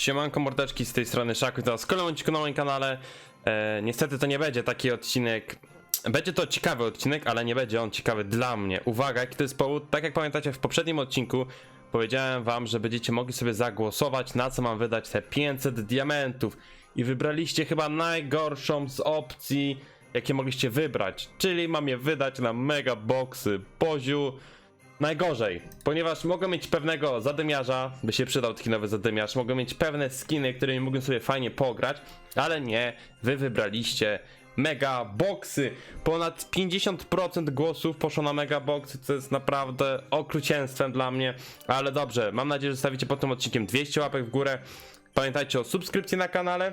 Siemanko mordeczki z tej strony Szaku, to z kolejnym odcinku na moim kanale. E, niestety to nie będzie taki odcinek. Będzie to ciekawy odcinek, ale nie będzie on ciekawy dla mnie. Uwaga, jaki to jest powód? Tak jak pamiętacie w poprzednim odcinku powiedziałem wam, że będziecie mogli sobie zagłosować na co mam wydać te 500 diamentów. I wybraliście chyba najgorszą z opcji, jakie mogliście wybrać. Czyli mam je wydać na mega boxy Poziu. Najgorzej, ponieważ mogę mieć pewnego zadymiarza, by się przydał taki nowy zadymiarz, mogę mieć pewne skiny, którymi mógłbym sobie fajnie pograć, ale nie, wy wybraliście mega boxy. Ponad 50% głosów poszło na mega boxy, co jest naprawdę okrucieństwem dla mnie, ale dobrze, mam nadzieję, że zostawicie pod tym odcinkiem 200 łapek w górę. Pamiętajcie o subskrypcji na kanale.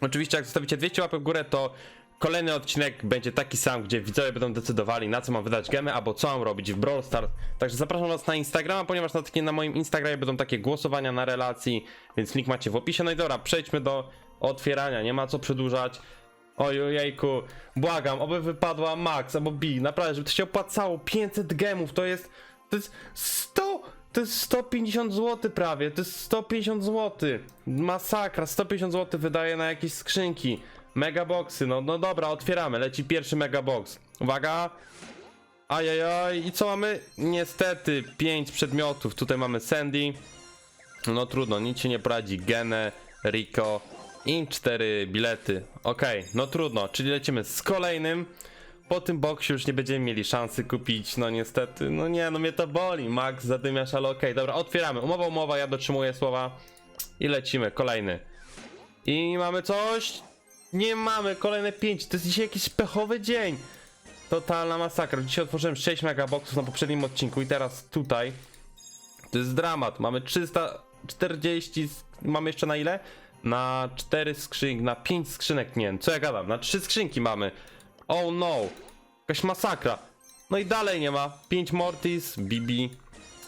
Oczywiście jak zostawicie 200 łapek w górę, to kolejny odcinek będzie taki sam, gdzie widzowie będą decydowali na co mam wydać gemy, albo co mam robić w Brawl Stars. Także zapraszam was na Instagrama, ponieważ na, takie, na moim Instagramie będą takie głosowania na relacji, więc link macie w opisie. No i dobra, przejdźmy do otwierania, nie ma co przedłużać. Ojejku, błagam, oby wypadła Max albo B, naprawdę, żeby to się opłacało, 500 gemów, to jest, to jest 100, to jest 150 zł prawie, to jest 150 zł, masakra, 150 zł wydaje na jakieś skrzynki, megaboxy, no, no dobra, otwieramy, leci pierwszy megabox, uwaga, ajajaj, i co mamy? Niestety, 5 przedmiotów, tutaj mamy Sandy, no trudno, nic się nie poradzi, Gene, Rico i 4 bilety. Okej, no trudno, czyli lecimy z kolejnym. Po tym boksie już nie będziemy mieli szansy kupić, no niestety, no nie, no mnie to boli. Max, zadymiasz, ale okej, dobra, otwieramy. Umowa, umowa, ja dotrzymuję słowa i lecimy, kolejny. I mamy coś? Nie mamy, kolejne 5, to jest dzisiaj jakiś pechowy dzień. Totalna masakra. Dzisiaj otworzyłem 6 megaboxów na poprzednim odcinku i teraz tutaj to jest dramat. Mamy 340. sk- Mamy jeszcze na ile? Na 4 skrzynki, na 5 skrzynek, nie wiem, co ja gadam, na 3 skrzynki mamy. Oh no, jakaś masakra. No i dalej nie ma. 5 Mortis, Bibi,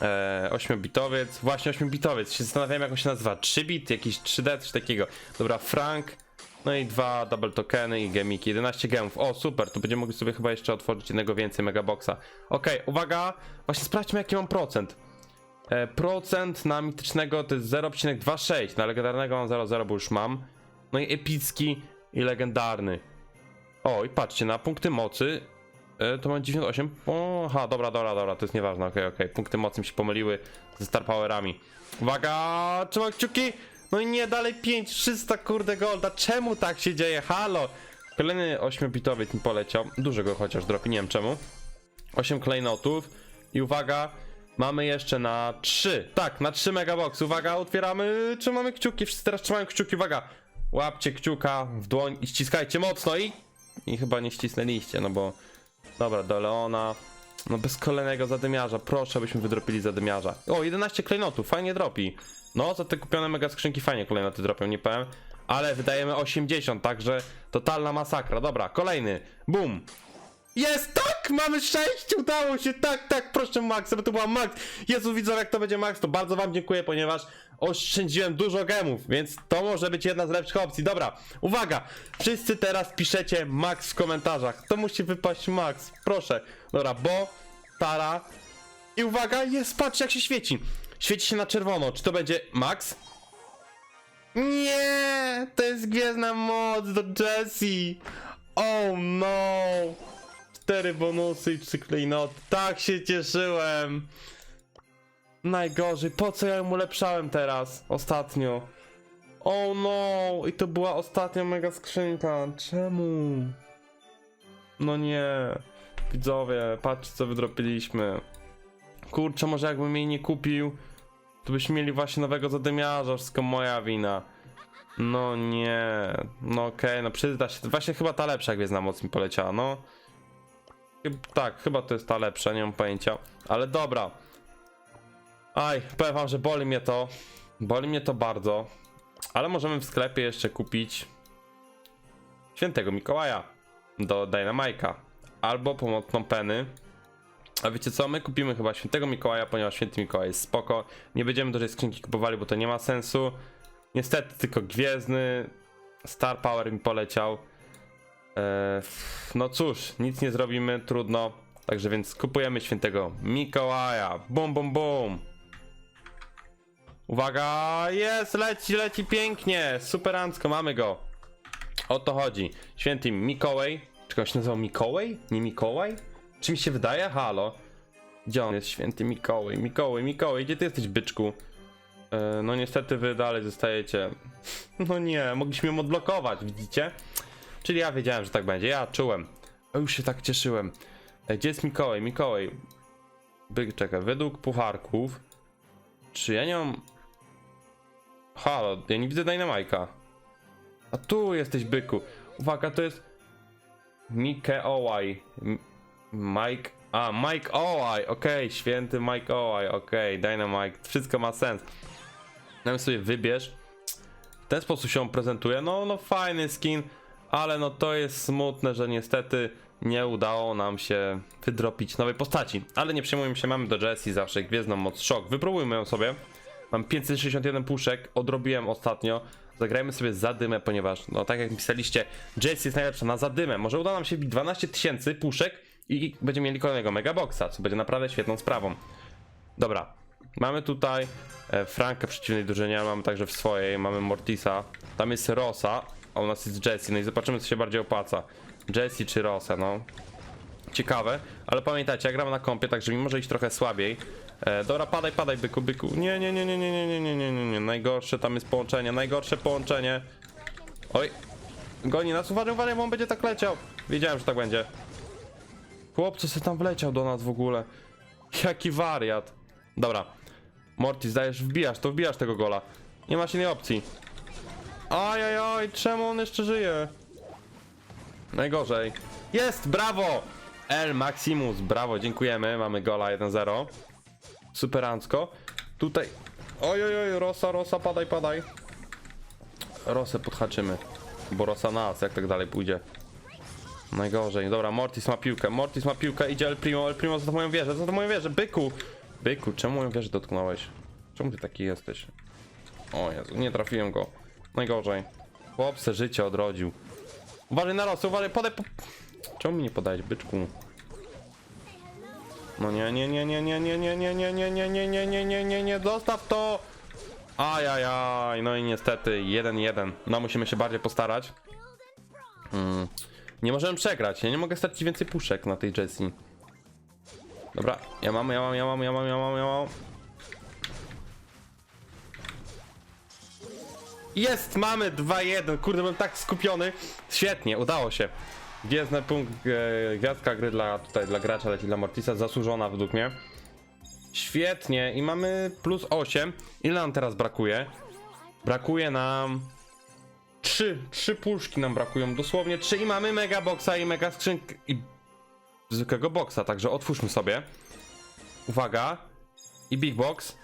e, 8-bitowiec, właśnie 8-bitowiec, się zastanawiam jak on się nazywa, 3 bit, jakiś 3D, coś takiego. Dobra, Frank, no i dwa double tokeny i gemiki, 11 gemów. O, super, tu będziemy mogli sobie chyba jeszcze otworzyć jednego więcej megaboxa. Okej, uwaga, właśnie sprawdźmy jaki mam procent. E, procent na mitycznego to jest 0,26, na legendarnego mam 0,0, bo już mam. No i epicki i legendarny. O, i patrzcie, na punkty mocy e, to mam 98. O, aha, dobra, dobra, dobra, to jest nieważne, okej, okej. Punkty mocy mi się pomyliły ze Star Powerami. Uwaga, trzymaj kciuki! No i nie, dalej 5, 300 kurde golda, czemu tak się dzieje, halo? Kolejny 8-bitowiec mi poleciał, dużego chociaż dropi, nie wiem czemu. 8 klejnotów. I uwaga, mamy jeszcze na 3, tak, na 3 megabox, uwaga, otwieramy, trzymamy kciuki, wszyscy teraz trzymają kciuki, uwaga, łapcie kciuka w dłoń i ściskajcie mocno i, i chyba nie ścisnęliście, no bo, dobra, do Leona, no bez kolejnego zadymiarza, proszę, byśmy wydropili zadymiarza. O, 11 klejnotów, fajnie dropi. No, za te kupione mega skrzynki fajnie klejnoty dropią, nie powiem. Ale wydajemy 80, także totalna masakra. Dobra, kolejny. Boom. Jest, tak! Mamy 6! Udało się, tak, tak, proszę Max, bo to była Max. Jezu, widzę jak to będzie Max, to bardzo wam dziękuję, ponieważ oszczędziłem dużo gemów, więc to może być jedna z lepszych opcji. Dobra, uwaga, wszyscy teraz piszecie Max w komentarzach. To musi wypaść Max, proszę. Dobra, bo, Tara i uwaga, jest, patrz jak się świeci. Świeci się na czerwono, czy to będzie Max? Nie, to jest gwiezdna moc do Jessie. Oh no. Cztery bonusy i trzy klejnoty. Tak się cieszyłem. Najgorzej, po co ja ją ulepszałem teraz? Ostatnio. Oh no, i to była ostatnia mega skrzynka. Czemu? No nie. Widzowie, patrzcie co wydropiliśmy. Kurczę, może jakbym jej nie kupił, to byśmy mieli właśnie nowego zadymiarza, wszystko moja wina. No nie, no okej, no przyda się, właśnie chyba ta lepsza gwiezdna moc mi poleciała, no. Tak, chyba to jest ta lepsza, nie mam pojęcia, ale dobra. Aj, powiem wam, że boli mnie to, boli mnie to bardzo, ale możemy w sklepie jeszcze kupić Świętego Mikołaja do Dynamike'a albo pomocną Penny. A wiecie co, my kupimy chyba świętego Mikołaja, ponieważ święty Mikołaj jest spoko. Nie będziemy dużej skrzynki kupowali, bo to nie ma sensu. Niestety tylko gwiezdny Star Power mi poleciał. Eee, no cóż, nic nie zrobimy, trudno. Także więc kupujemy świętego Mikołaja. Bum, bum, bum. Uwaga, jest, leci, leci pięknie, superancko, mamy go. O to chodzi. Święty Mikołaj, czy on się nazywał Mikołaj? Nie Mikołaj? Czy mi się wydaje? Halo. Gdzie on jest, święty Mikołaj? Mikołaj, Mikołaj, gdzie ty jesteś, byczku? E, no niestety wy dalej zostajecie. No nie, mogliśmy ją odblokować, widzicie? Czyli ja wiedziałem, że tak będzie, ja czułem. Już się tak cieszyłem. E, Gdzie jest Mikołaj? Mikołaj. Byk, czekaj, według pucharków. Czy ja nie mam. Halo, ja nie widzę Dynamajka. A tu jesteś, byku. Uwaga, to jest. Mikołaj. M- Mike. A, Mike Ołaj, okej, święty Mike Ołaj, okej, Dynamite, wszystko ma sens. Nawet sobie wybierz. W ten sposób się on prezentuje. No, no fajny skin, ale no to jest smutne, że niestety nie udało nam się wydropić nowej postaci. Ale nie przejmujmy się, mamy do Jessie zawsze gwiezdną moc szok. Wypróbujmy ją sobie. Mam 561 puszek, odrobiłem ostatnio. Zagrajmy sobie zadymę, ponieważ, no tak jak pisaliście, Jessie jest najlepsza na zadymę. Może uda nam się bić 12 tysięcy puszek i będziemy mieli kolejnego megaboxa, co będzie naprawdę świetną sprawą. Dobra, mamy tutaj e, Frankę w przeciwnej drużynie, mamy także w swojej, mamy Mortisa, tam jest Rosa, a u nas jest Jessie, no i zobaczymy co się bardziej opłaca. Jessie czy Rosa, no. Ciekawe, ale pamiętajcie, ja gram na kompie, także mi może iść trochę słabiej. E, dobra, padaj, padaj, byku, byku. Nie, nie, nie, nie, nie, nie, nie, nie, nie, nie, nie, najgorsze tam jest połączenie, najgorsze połączenie. Oj, goni nas, uważaj, uważaj, bo on będzie tak leciał. Wiedziałem, że tak będzie. Chłopco se tam wleciał do nas w ogóle. Jaki wariat. Dobra. Mortis, dajesz, wbijasz, to wbijasz tego gola. Nie masz innej opcji. Ajajaj, czemu on jeszcze żyje? Najgorzej. Jest, brawo! El Maximus, brawo, dziękujemy. Mamy gola 1-0. Superancko. Tutaj. Oj, oj, oj, Rosa, Rosa, padaj, padaj. Rosę podhaczymy. Bo Rosa nas, jak tak dalej pójdzie. Najgorzej. Dobra, Mortis ma piłkę. Mortis ma piłkę, idzie El Primo. El Primo za to moją wieżę, za to moją wieżę. Byku! Byku, czemu moją wieżę dotknąłeś? Czemu ty taki jesteś? O Jezu, nie trafiłem go. Najgorzej. Chłopce życie odrodził. Uważaj na Rosę, uważaj, podaj po... Czemu mi nie podałeś, byczku? No nie, nie, nie, nie, nie, nie, nie, nie, nie, nie, nie, nie, nie, nie, nie, nie, nie, zostaw to! Ajajaj, no i niestety 1-1. No musimy się bardziej postarać. Hmm. Nie możemy przegrać, ja nie mogę stracić więcej puszek na tej Jessie. Dobra, ja mam, ja mam, ja mam, ja mam, ja mam, ja mam. Jest, mamy 2-1, kurde, byłem tak skupiony. Świetnie, udało się. Gwiezdny punkt, e, gwiazdka gry dla tutaj, dla gracza, leci dla Mortisa, zasłużona według mnie. Świetnie, i mamy plus 8. Ile nam teraz brakuje? Brakuje nam... Trzy, trzy puszki nam brakują, dosłownie trzy i mamy mega boxa i mega skrzynkę i zwykłego boxa, także otwórzmy sobie. Uwaga. I big box.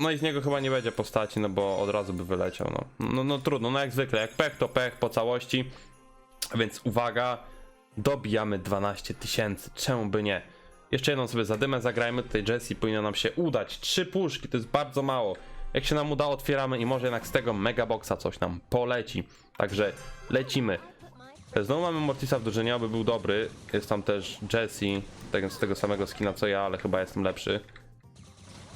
No i z niego chyba nie będzie postaci, no bo od razu by wyleciał, no. No, no trudno, no jak zwykle, jak pech to pech po całości. Więc uwaga, dobijamy 12 tysięcy, czemu by nie? Jeszcze jedną sobie zadymę zagrajmy, tutaj Jessie powinno nam się udać. Trzy puszki, to jest bardzo mało. Jak się nam uda, otwieramy i może jednak z tego megaboxa coś nam poleci. Także lecimy. Znowu mamy Mortisa w drużynie, aby był dobry. Jest tam też Jessie, tego, z tego samego skina co ja, ale chyba jestem lepszy.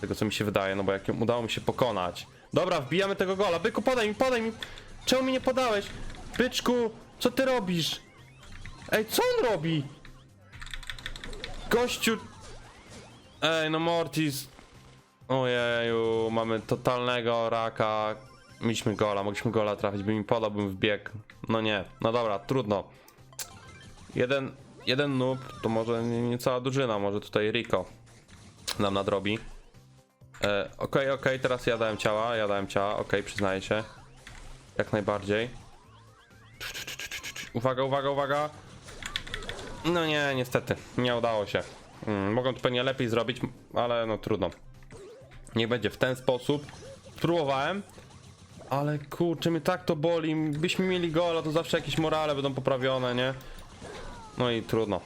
Tego co mi się wydaje, no bo jak udało mi się pokonać. Dobra, wbijamy tego gola. Byku, podaj mi, podaj mi. Czemu mi nie podałeś? Byczku, co ty robisz? Ej, co on robi? Gościu. Ej, no Mortis. Ojeju, mamy totalnego raka. Mieliśmy gola, mogliśmy gola trafić, by mi podał, bym wbiegł. No nie, no dobra, trudno. Jeden, jeden noob, to może nie cała drużyna, może tutaj Rico nam nadrobi. E, Okej, okej, teraz ja dałem ciała, ja dałem ciała, okej, przyznaję się. Jak najbardziej. Uwaga, uwaga, uwaga. No nie, niestety, nie udało się. Mm, mogą to pewnie lepiej zrobić, ale no trudno. Niech będzie w ten sposób. Spróbowałem, ale kurczę, mnie tak to boli. Byśmy mieli gola, to zawsze jakieś morale będą poprawione, nie? No i trudno.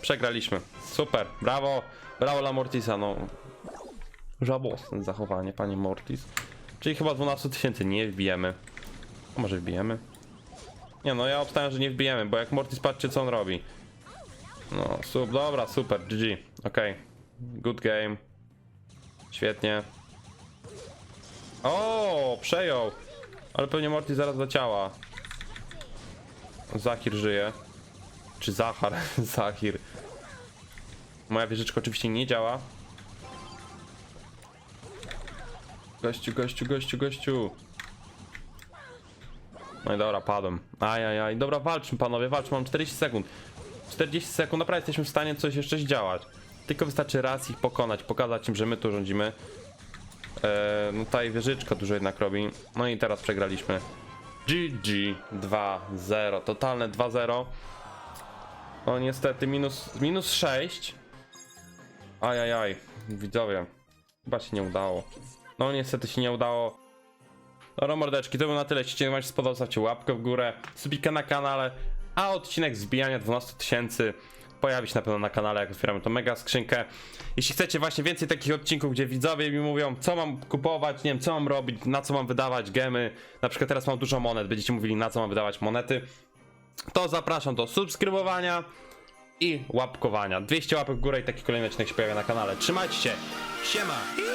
Przegraliśmy. Super, brawo, brawo dla Mortisa, no. Żałosne zachowanie, panie Mortis. Czyli chyba 12 tysięcy nie wbijemy. A może wbijemy? Nie no, ja obstawiam, że nie wbijemy, bo jak Mortis, patrzcie co on robi. No, sub, dobra, super, GG, okej. Good game. Świetnie. O, przejął. Ale pewnie Morty zaraz do ciała. Zahir żyje. Czy Zachar? Zahir. Moja wieżyczka oczywiście nie działa. Gościu, gościu, gościu, gościu. No i dobra, padłem. Ajajaj, dobra, walczmy panowie, walczmy, mam 40 sekund. 40 sekund, naprawdę jesteśmy w stanie coś jeszcze zdziałać. Tylko wystarczy raz ich pokonać, pokazać im, że my tu rządzimy. Eee, no tutaj wieżyczka dużo jednak robi. No i teraz przegraliśmy. GG 2-0, totalne 2-0. No niestety minus, minus 6. Ajajaj, widzowie. Chyba się nie udało. No niestety się nie udało. Dobra mordeczki, to było na tyle. Jeśli wam się spodobał, zostawcie łapkę w górę, subika na kanale, a odcinek zbijania 12 tysięcy pojawi się na pewno na kanale, jak otwieramy tą mega skrzynkę. Jeśli chcecie właśnie więcej takich odcinków, gdzie widzowie mi mówią, co mam kupować, nie wiem, co mam robić, na co mam wydawać gemy, na przykład teraz mam dużo monet, będziecie mówili, na co mam wydawać monety, to zapraszam do subskrybowania i łapkowania. 200 łapek w górę i taki kolejny odcinek się pojawia na kanale. Trzymajcie się, siema!